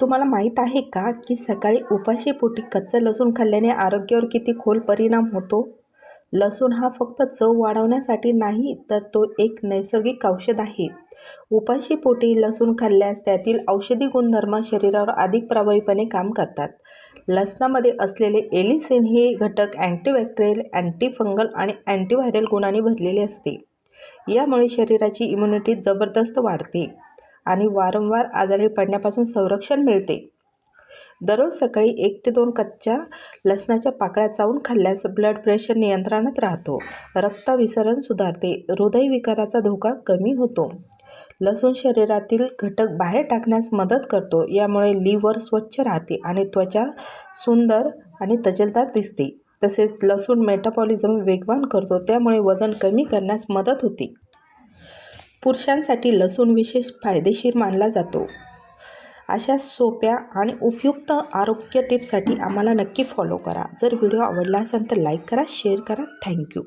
तुम्हाला माहीत आहे का की सकाळी उपाशीपोटी कच्चं लसूण खाल्ल्याने आरोग्यावर किती खोल परिणाम होतो? लसूण हा फक्त चव वाढवण्यासाठी नाही तर तो एक नैसर्गिक औषध आहे. उपाशीपोटी लसूण खाल्ल्यास त्यातील औषधी गुणधर्म शरीरावर अधिक प्रभावीपणे काम करतात. लसणामध्ये असलेले एलिसिन हे घटक अँटीबॅक्टेरियल अँटीफंगल आणि अँटीव्हायरल गुणांनी भरलेले असते. यामुळे शरीराची इम्युनिटी जबरदस्त वाढते. आणि वारंवार आजारी पडण्यापासून संरक्षण मिळते. दररोज सकाळी एक ते दोन कच्च्या लसणाच्या पाकळ्या चावून खाल्ल्यास ब्लड प्रेशर नियंत्रणात राहतो. रक्ताभिसरण सुधारते. हृदयविकाराचा धोका कमी होतो. लसूण शरीरातील घटक बाहेर टाकण्यास मदत करतो. यामुळे लिव्हर स्वच्छ राहते आणि त्वचा सुंदर आणि तजेलदार दिसते. तसेच लसूण मेटाबॉलिझम वेगवान करतो. त्यामुळे वजन कमी करण्यास मदत होते. पुरुषांसाठी लसूण विशेष फायदेशीर मानला जातो. अशा सोप्या आणि उपयुक्त आरोग्य टिप्ससाठी आम्हाला नक्की फॉलो करा. जर व्हिडिओ आवडला असेल तर लाईक करा शेअर करा. थँक्यू